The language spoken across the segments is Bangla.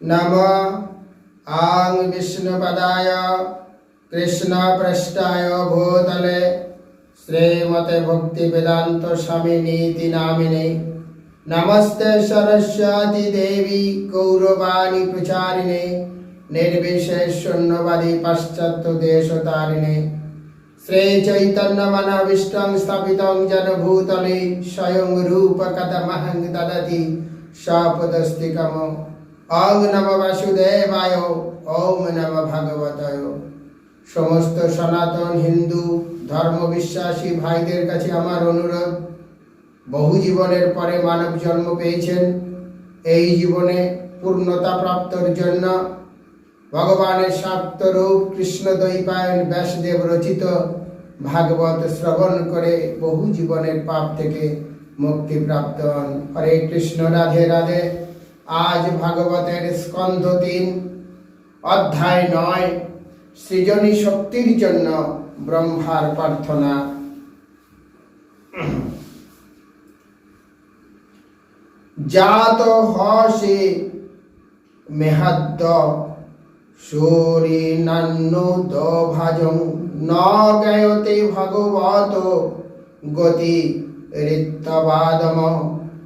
নম আং বিষ্ণুপদায় কৃষ্ণপৃষ্ঠায় ভূতলে শ্রীমতে ভক্তি বেদান্ত স্বামী নীতি নামিনে নমস্তে সরস্বতী দেবী গৌরবাণী প্রচারিণে নির্বিশেষ শূন্যবাদী পাশ্চাত্য দেশতারিণে শ্রী অং নম বাসুদেবায়, ওম নম ভগবতয়। সমস্ত সনাতন হিন্দু ধর্ম বিশ্বাসী ভাইদের কাছে আমার অনুরোধ, বহু জীবনের পরে মানব জন্ম পেয়েছেন। এই জীবনে পূর্ণতা প্রাপ্তর জন্য ভগবানের সাত্য রূপ কৃষ্ণ দৈপায়ন ব্যাসদেব রচিত ভাগবত শ্রবণ করে বহু জীবনের পাপ থেকে মুক্তি প্রাপ্ত হন। হরে কৃষ্ণ, রাধে রাধে। আজ ভাগবতের স্কন্ধ তিন, অধ্যায় নয়, সৃজনী শক্তির জন্য ব্রহ্মার প্রার্থনা। জাত হসে মেহাদ্দ সূরিনান্নুদ ভাজং ন গায়তে ভগবত গতি ঋত্তবাদম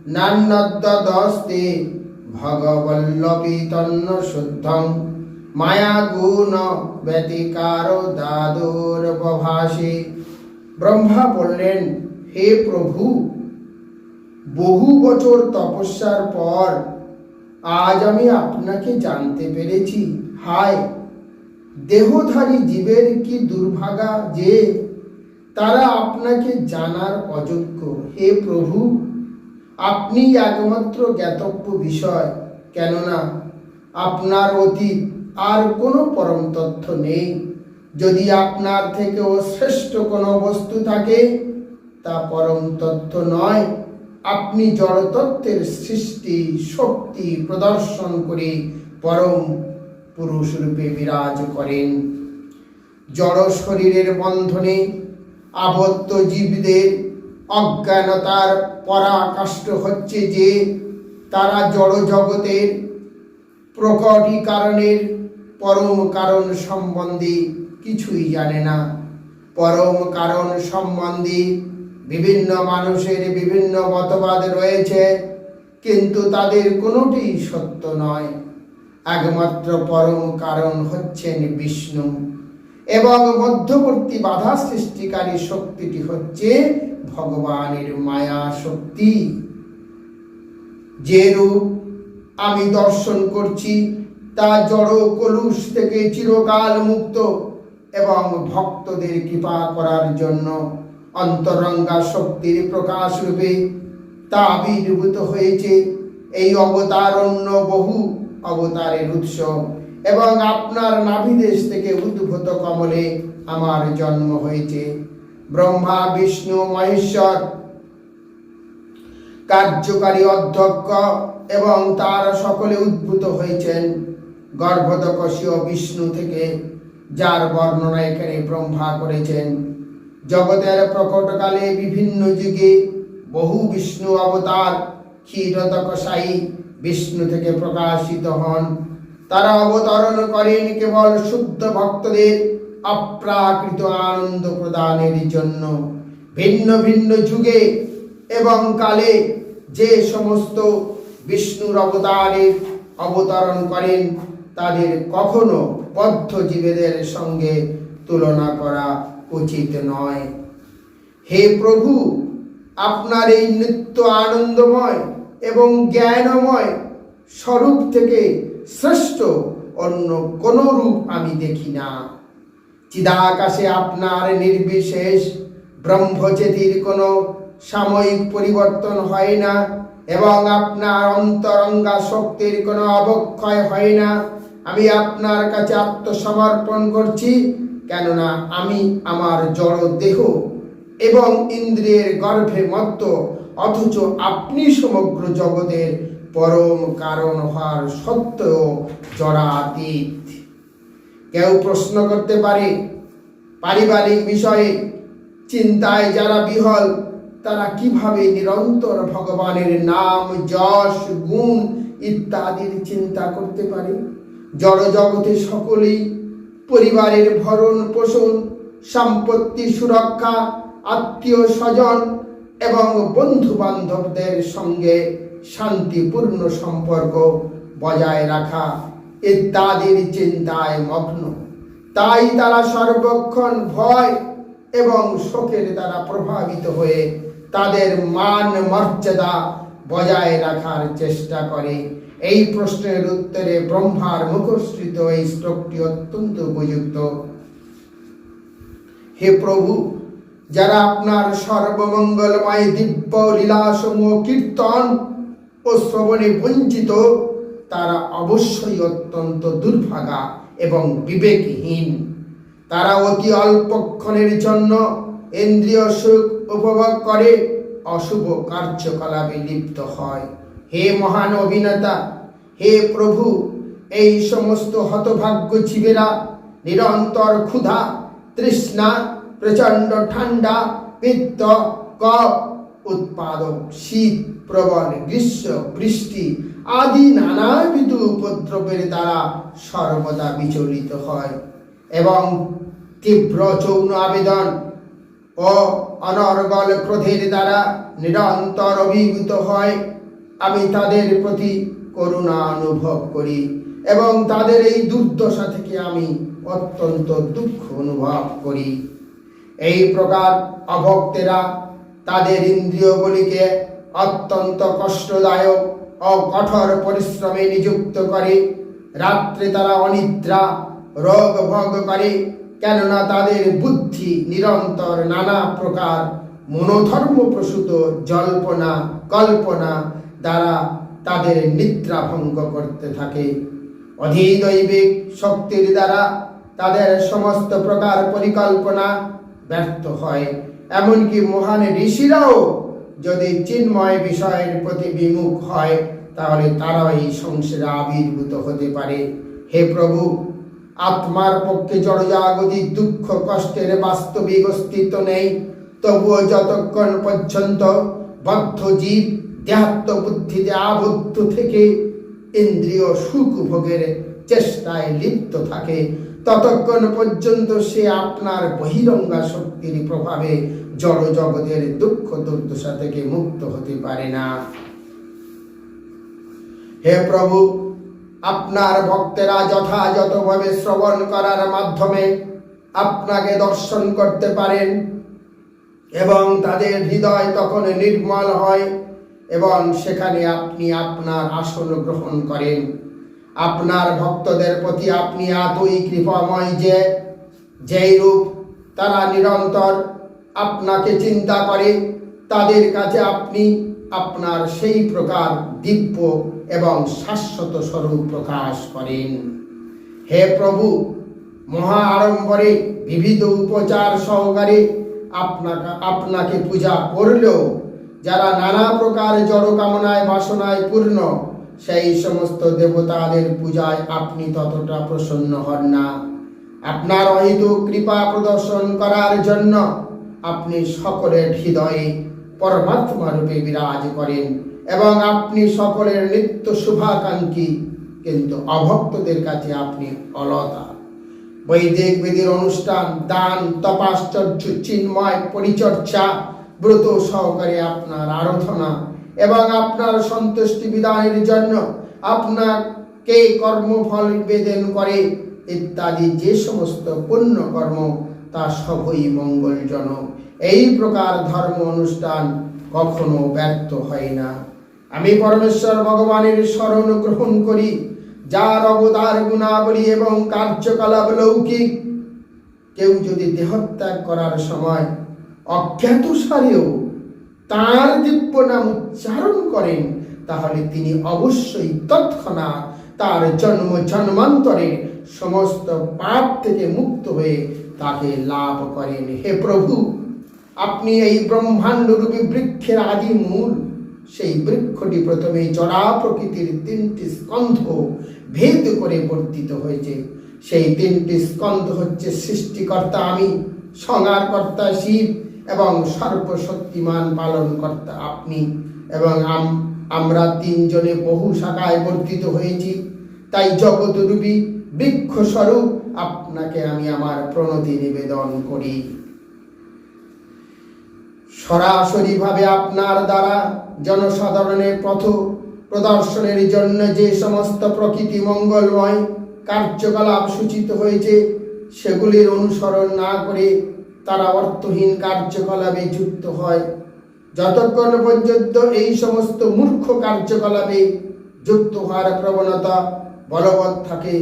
নান্নদ্দস্তে ভগবল্লপি তন্ন শুদ্ধং মায়া গুণ ব্যতিকার দাদুর প্রভাসে ব্রহ্মা বললেন হে প্রভু বহু বছর তপস্যার পর আজ আমি আপনাকে জানতে পেরেছি। হায়, দেহধারী জীবের কি দুর্ভাগা যে, তারা আপনাকে জানার অযোগ্য। হে প্রভু আপনি একমাত্র জ্ঞাতব্য বিষয়, কেননা আপনার অতীত আর কোনো পরম তথ্য নেই। যদি আপনার থেকেও শ্রেষ্ঠ কোনো বস্তু থাকে, তা পরম তথ্য নয়। আপনি জড়তত্ত্বের সৃষ্টি, শক্তি প্রদর্শন করে পরম পুরুষ রূপে বিরাজ করেন। জড় শরীরের বন্ধনে আবদ্ধ জীবদের অজ্ঞানতার পরাকাষ্ঠ হচ্ছে যে তারা জড় জগতের প্রকটীকরণের পরম কারণ সম্বন্ধে কিছুই জানে না। পরম কারণ সম্বন্ধে বিভিন্ন মানুষের বিভিন্ন মতবাদ রয়েছে, কিন্তু তাদের কোনোটি সত্য নয়। একমাত্র পরম কারণ হচ্ছেন বিষ্ণু। এবং মধ্যবর্তী বাধা সৃষ্টিকারী শক্তিটি হচ্ছে ভগবানের মায়া শক্তি। যে রূপ আমি দর্শন করছি, তা জড় কলুষ থেকে চিরকাল মুক্ত এবং ভক্তদের কৃপা করার জন্য অন্তরঙ্গা শক্তির প্রকাশ রূপে তা আবির্ভূত হয়েছে। এই অবতার অন্য বহু অবতারের উৎস। এবং আপনার নাভিদেশ থেকে উদ্ভূত কমলে আমার জন্ম হয়েছে। ব্রহ্মা, বিষ্ণু, মহেশ্বর। কার্যকারী অধ্যক্ষ এবং তার সকলে উদ্ভূত হয়েছেন গর্ভদকশীয় বিষ্ণু থেকে, যার বর্ণনা এখানে ব্রহ্মা করেছেন। জগতের প্রকটকালে বিভিন্ন যুগে বহু বিষ্ণু অবতার ক্ষীরতকশায়ী বিষ্ণু থেকে প্রকাশিত হন। তারা অবতরণ করেন কেবল শুদ্ধ ভক্তদের অপ্রাকৃত আনন্দ প্রদানের জন্য। ভিন্ন ভিন্ন যুগে এবং কালে যে সমস্ত বিষ্ণুর অবতারের অবতরণ করেন, তাদের কখনো বদ্ধ জীবেদের সঙ্গে তুলনা করা উচিত নয়। হে প্রভু, আপনার এই নিত্য আনন্দময় এবং জ্ঞানময় স্বরূপ থেকে শ্রেষ্ঠ অন্য কোনো রূপ আমি দেখি না। চিদাকাশে আপনার নির্বিশেষ ব্রহ্মচেতির কোনো সাময়িক পরিবর্তন হয় না এবং আপনার অন্তরঙ্গা শক্তির কোনো অবক্ষয় হয় না। আমি আপনার কাছে আত্মসমর্পণ করছি, কেননা আমি আমার জড় দেহ এবং ইন্দ্রিয়ের গর্ভে মত্ত, অথচ আপনি সমগ্র জগতের পরম কারণ হওয়ার সত্ত্বেও জড়াতীত কেউ প্রশ্ন করতে পারে, পারিবারিক বিষয়ে চিন্তায় যারা বিহল, তারা কীভাবে নিরন্তর ভগবানের নাম, যশ, গুণ ইত্যাদির চিন্তা করতে পারে? জড় জগতে সকলেই পরিবারের ভরণ পোষণ, সম্পত্তি সুরক্ষা, আত্মীয় স্বজন এবং বন্ধু বান্ধবদের সঙ্গে শান্তিপূর্ণ সম্পর্ক বজায় রাখা ইত্যাদির চিন্তায় মগ্ন। তাই তারা সর্বক্ষণ ভয় এবং শোকের দ্বারা প্রভাবিত হয়ে তাদের মান মর্যাদা বজায় রাখার চেষ্টা করে। এই প্রশ্নের উত্তরে ব্রহ্মার মুখশ্রিত এই শ্লোকটি অত্যন্ত উপযুক্ত। হে প্রভু, যারা আপনার সর্বমঙ্গলময় দিব্য লীলাসমূহ কীর্তন ও শ্রবণে বঞ্চিত, তারা অবশ্যই অত্যন্ত দুর্ভাগা এবং বিবেকহীন। তারা অতি অল্পক্ষণের জন্য ইন্দ্রিয় সুখ উপভোগ করে, অশুভ কার্যকলাপে লিপ্ত হয়। হে মহান অভিনেতা, হে প্রভু, এই সমস্ত হতভাগ্য জীবেরা নিরন্তর ক্ষুধা, তৃষ্ণা, প্রচণ্ড ঠান্ডা পিত্ত কপ উৎপাদক, শীত, প্রবল গ্রীষ্ম, বৃষ্টি আদি নানাবিধ উপদ্রবের দ্বারা সর্বদা বিচলিত হয় এবং তীব্র যৌন আবেদন ও অনর্গল ক্রোধের দ্বারা নিরন্তর অভিভূত হয়। আমি তাদের প্রতি করুণা অনুভব করি এবং তাদের এই দুর্দশা থেকে আমি অত্যন্ত দুঃখ অনুভব করি। এই প্রকার অভক্তেরা তাদের ইন্দ্রিয়গুলিকে অত্যন্ত কষ্টদায়ক ও কঠোর পরিশ্রমে নিযুক্ত করে। রাত্রে তারা অনিদ্রা, রোগ ভোগ করে, কেননা তাদের বুদ্ধি নিরন্তর নানা প্রকার মনোধর্ম প্রসূত জল্পনা, কল্পনা দ্বারা তাদের নিদ্রা ভঙ্গ করতে থাকে। অধিদৈবিক শক্তির দ্বারা তাদের সমস্ত প্রকার পরিকল্পনা ব্যর্থ হয়। এমনকি মহান ঋষিরাও যদি চিন্ময় বিষয়ের প্রতি বিমুখ হয়, তাহলে তারাও এই সংসারে আবির্ভূত হতে পারে। হে প্রভু, আত্মার পক্ষে জড়জাগতিক দুঃখ, কষ্টের বাস্তবিক অস্তিত্ব নেই। তবুও যতক্ষণ পর্যন্ত বদ্ধ জীব দেহাত্ম বুদ্ধিতে আবদ্ধ থেকে, ইন্দ্রিয় সুখ ভোগের চেষ্টায় লিপ্ত থাকে ততক্ষণ পর্যন্ত সে আপনার বহিরঙ্গা শক্তির প্রভাবে জড় জগতের দুঃখ দুর্দশা থেকে মুক্ত হতে পারে না। হে প্রভু, আপনার ভক্তেরা যথাযথভাবে শ্রবণ করার মাধ্যমে আপনাকে দর্শন করতে পারেন এবং তাদের হৃদয় তখন নির্মল হয় এবং সেখানে আপনি আপনার আসন গ্রহণ করেন। আপনার ভক্তদের প্রতি আপনি এতই কৃপাময় যে, যেই রূপ তারা নিরন্তর আপনাকে চিন্তা করে, তাদের কাছে আপনি আপনার সেই প্রকার দিব্য এবং শাশ্বত স্বরূপ প্রকাশ করেন। হে প্রভু, মহা আড়ম্বরে বিবিধ উপচার সহকারে আপনাকে আপনাকে পূজা করলেও যারা নানা প্রকার জড় কামনায় বাসনায় পূর্ণ সেই সমস্ত দেবতাদের পূজায় আপনি ততটা প্রসন্ন হন না। আপনার অহিত কৃপা প্রদর্শন করার জন্য আপনি সকলের হৃদয়ে পরমাত্মা রূপে বিরাজ করেন এবং আপনি সকলের নিত্য শুভাকাঙ্ক্ষী, কিন্তু অভক্তদের কাছে আপনি অলতা। বৈদিক বিধির অনুষ্ঠান, দান, তপাশ্চর্য, চিন্ময় পরিচর্যা, ব্রত সহকারে আপনার আরাধনা এবং আপনার সন্তুষ্টি বিধানের জন্য আপনাকে কর্মফল নিবেদন করে ইত্যাদি যে সমস্ত পুণ্য কর্ম তা সবই মঙ্গলজনক। এই প্রকার ধর্ম অনুষ্ঠান কখনো ব্যর্থ হয় না। আমি পরমেশ্বর ভগবানের স্মরণ গ্রহণ করি, যার অবতার গুণাবলী এবং কার্যকলাপ লৌকিক। কেউ যদি দেহত্যাগ করার সময় অজ্ঞাত সারেও তার দিব্য নাম উচ্চারণ করেন, তাহলে তিনি অবশ্যই তৎক্ষণাৎ তার জন্ম জন্মান্তরে সমস্ত পাপ থেকে মুক্ত হয়ে তাকে লাভ করেন। হে প্রভু, আপনি এই ব্রহ্মাণ্ড রূপী বৃক্ষের আদি মূল, সেই বৃক্ষটি প্রথমে জড়া প্রকৃতির তিনটি স্কন্ধ ভেদ করে বর্তিত হয়েছে। সেই তিনটি স্কন্ধ হচ্ছে সৃষ্টিকর্তা আমি, সংহারকর্তা শিব এবং সর্বশক্তিমান পালনকর্তা আপনি। এবং আম, আমরা তিনজনে বহু শাখায় বর্ধিত হয়েছি। তাই জগৎরূপী বৃক্ষস্বরূপ আপনাকে আমি আমার প্রণতি নিবেদন করি। সরাসরিভাবে আপনার দ্বারা জনসাধারণের পথ প্রদর্শনের জন্য যে সমস্ত প্রকৃতি মঙ্গলময় কার্যকলাপ সূচিত হয়েছে, সেগুলির অনুসরণ না করে তারা অর্থহীন কার্যকলাপে যুক্ত হয়। যতক্ষণ পর্যন্ত এই সমস্ত মূর্খ কার্যকলাপে যুক্ত হওয়ার প্রবণতা বলবৎ থাকে,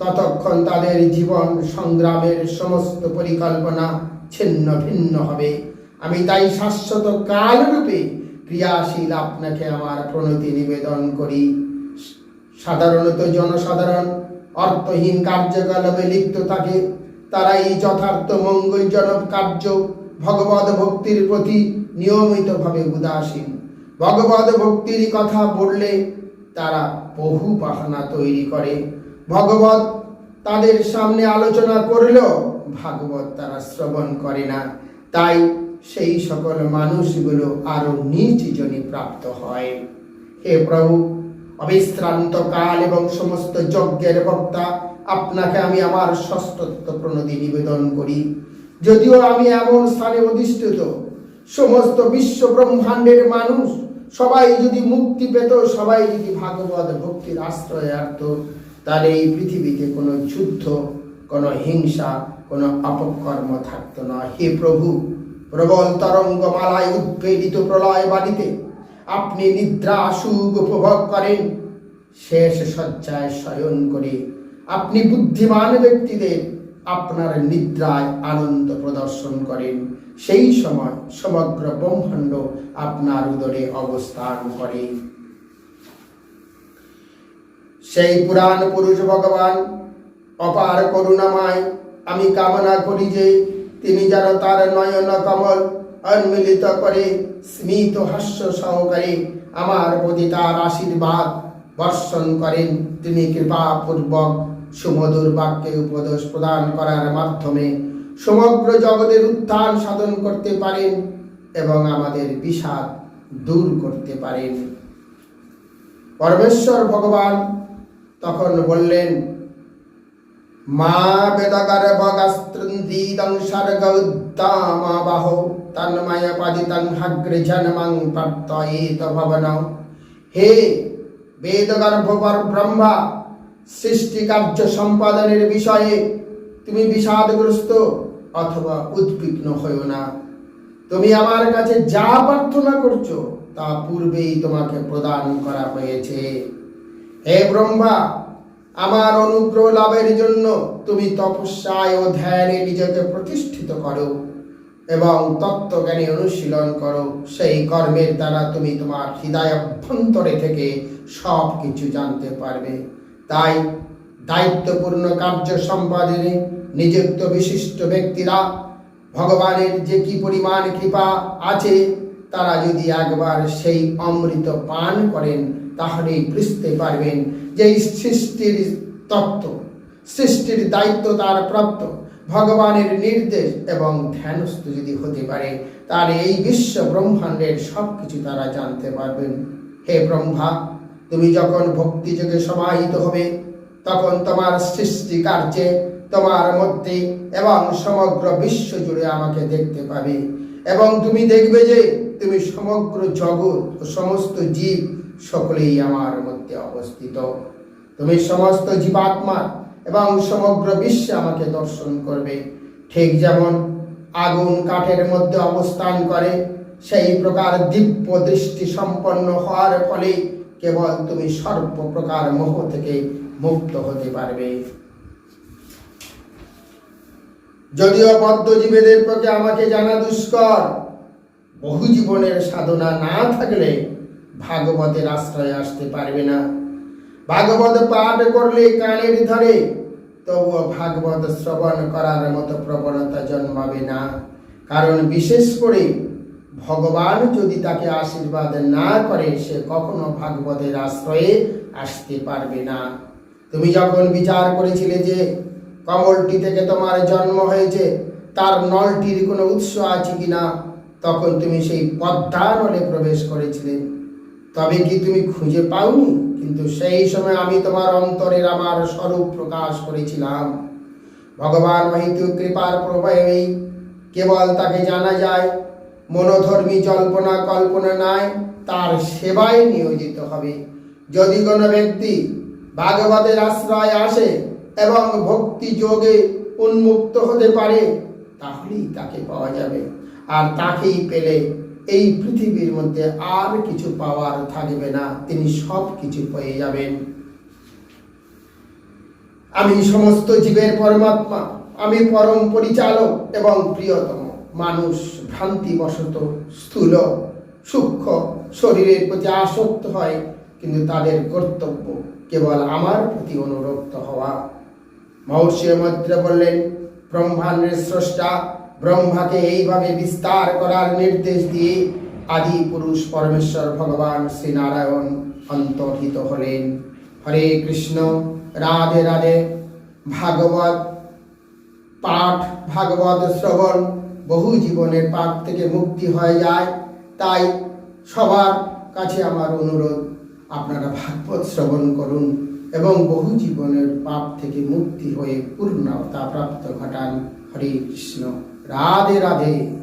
ততক্ষণ তাদের জীবন সংগ্রামের সমস্ত পরিকল্পনা ছিন্ন ভিন্ন হবে। আমি তাই শাশ্বত কালরূপে ক্রিয়াশীল আপনাকে আমার প্রণতি নিবেদন করি। সাধারণত জনসাধারণ অর্থহীন কার্যকলাপে লিপ্ত থাকে। তারা এই যথার্থ মঙ্গলজনক কার্য ভগবত ভক্তির প্রতি নিয়মিতভাবে উদাসীন। ভগবত ভক্তির কথা বললে তারা বহু বাহানা তৈরি করে। ভগবত তাদের সামনে আলোচনা করলেও ভাগবত তারা শ্রবণ করে না। তাই সেই সকল মানুষগুলো আরও নিচ জনে প্রাপ্ত হয়। হে প্রভু, অবিশ্রান্ত কাল এবং সমস্ত যজ্ঞের বক্তা আপনাকে আমি আমার সস্তত্ব প্রণতি নিবেদন করি। যদিও আমি এমন স্থানে অধিষ্ঠিত, সমস্ত বিশ্ব ব্রহ্মাণ্ডের মানুষ সবাই যদি মুক্তি পেত, সবাই যদি ভাগবত ভক্তির আশ্রয় আর্ত তার এই পৃথিবীতে কোনো যুদ্ধ, কোনো হিংসা, কোনো অপকর্ম থাকতো না। হে প্রভু, প্রবল তরঙ্গ মালায় উদ্বেলিত প্রলয় বাড়িতে আপনি নিদ্রা, সুখ উপভোগ করেন। শেষ শয্যায় শয়ন করে আপনি বুদ্ধিমান ব্যক্তিদের আপনার নিদ্রায় আনন্দ প্রদর্শন করেন। সেই সময় সমগ্র ব্রহ্মাণ্ড আপনার উদরে অবস্থান করে। সেই পুরাণ পুরুষ ভগবান, অপার করুণাময়, আমি কামনা করি যে তিনি যেন তার নয়ন কমল উন্মিলিত করে স্মিত হাস্য সহকারে আমার প্রতি তার আশীর্বাদ বর্ষণ করেন। তিনি কৃপাপূর্বক সুমধুর বাক্যে উপদেশ প্রদান করার মাধ্যমে সমগ্র জগতের উত্থান সাধন করতে পারেন এবং আমাদের বিষাদ দূর করতে পারেন। পরমেশ্বর ভগবান তখন বললেন, মা বেদগার বগাস্ত্রন্দীদং সর্গ উদ্দামাবাহ তন্ময় পাদিতং হাগ্রে জন্মং প্রাপ্তয়েত ভবন। হে বেদগর্ভপর ব্রহ্মা সৃষ্টি কার্য সম্পাদনের বিষয়ে তুমি বিষাদগ্রস্ত অথবা উদ্বিগ্ন হইও না। তুমি আমার কাছে যা প্রার্থনা করছ, তা পূর্বেই তোমাকে প্রদান করা হয়েছে। হে ব্রহ্মা, আমার অনুগ্রহ লাভের জন্য তুমি তপস্যায় ও ধ্যানে নিজেকে প্রতিষ্ঠিত করো এবং তত্ত্বজ্ঞানী অনুশীলন করো। সেই কর্মের দ্বারা তুমি তোমার হৃদয় অভ্যন্তরে থেকে সব কিছু জানতে পারবে। তাই দায়িত্বপূর্ণ কার্য সম্পাদনে নিযুক্ত বিশিষ্ট ব্যক্তিরা, ভগবানের যে কি পরিমাণ কৃপা আছে, তারা যদি একবার সেই অমৃত পান করেন, তাহলেই বুঝতে পারবেন যে সৃষ্টির তত্ত্ব, সৃষ্টির দায়িত্ব তার প্রাপ্ত। ভগবানের নির্দেশ এবং ধ্যানস্থ যদি হতে পারে, তাহলে এই বিশ্ব ব্রহ্মাণ্ডের সব কিছু তারা জানতে পারবেন। হে ব্রহ্মা তুমি যখন ভক্তিযোগে সমাহিত হবে, তখন তোমার সৃষ্টি কার্যে তোমার মধ্যে এবং সমগ্র বিশ্ব জুড়ে আমাকে দেখতে পাবে। এবং তুমি দেখবে যে তুমি সমগ্র জগৎ ও সমস্ত জীব সকলেই আমার মধ্যে অবস্থিত। তুমি সমস্ত জীবাত্মা এবং সমগ্র বিশ্বে আমাকে দর্শন করবে। ঠিক যেমন আগুন কাঠের মধ্যে অবস্থান করে, সেই প্রকার দিব্য দৃষ্টি সম্পন্ন হওয়ার ফলে কেবল তুমি সর্ব প্রকার মোহ থেকে মুক্ত হতে পারবে। যদিও বদ্ধজীবীদের পক্ষে আমাকে জানা দুষ্কর, বহু জীবনের সাধনা না থাকলে ভাগবতের আশ্রয়ে আসতে পারবে না। ভাগবত পাঠ করলে কানের ধরে, তবুও ভাগবত শ্রবণ করার মতো প্রবণতা জন্মাবে না। কারণ বিশেষ করে ভগবান যদি তাকে আশীর্বাদ না করে, সে কখনো ভাগবতের আশ্রয়ে আসতে পারবে না। তুমি যখন বিচার করেছিলে যে কমলটি থেকে তোমার জন্ম হয়েছে, তার নলটির কোনো উৎস আছে কিনা, তখন তুমি সেই পদ্মা নলে প্রবেশ করেছিলে। তবে কি তুমি খুঁজে পাওনি? কিন্তু সেই সময় আমি তোমার অন্তরের আমার স্বরূপ প্রকাশ করেছিলাম। ভগবান মহিত কৃপার প্রভাবেই কেবল তাকে জানা যায় মনোধর্মী জল্পনা কল্পনা নাই, তার সেবায় নিয়োজিত হবে। যদি কোনো ব্যক্তি ভাগবতের আশ্রয় আসে এবং ভক্তি যোগে উন্মুক্ত হতে পারে, তাহলেই তাকে পাওয়া যাবে। আর তাকেই পেলে এই পৃথিবীর মধ্যে আর কিছু পাওয়ার থাকবে না, তিনি সব কিছু পেয়ে যাবেন। আমি সমস্ত জীবের পরমাত্মা, আমি পরম পরিচালক এবং প্রিয়তম। মানুষ ভ্রান্তিবশত স্থূল, সূক্ষ্ম শরীরের প্রতি আসক্ত হয়, কিন্তু তাদের কর্তব্য কেবল আমার প্রতি অনুরক্ত হওয়া। মহর্ষি মৈত্র বললেন, ব্রহ্মাণ্ডের স্রষ্টা ব্রহ্মাকে এইভাবে বিস্তার করার নির্দেশ দিয়ে আদি পুরুষ পরমেশ্বর ভগবান শ্রীনারায়ণ অন্তর্হিত হলেন। হরে কৃষ্ণ, রাধে রাধে। ভাগবত পাঠ, ভাগবত শ্রবণ বহু জীবনের পাপ থেকে মুক্তি হয়ে যায়। তাই সবার কাছে আমার অনুরোধ, আপনারা ভাগবত শ্রবণ করুন এবং বহু জীবনের পাপ থেকে মুক্তি হয়ে পূর্ণতা প্রাপ্ত ঘটান। হরে কৃষ্ণ। রাধে রাধে।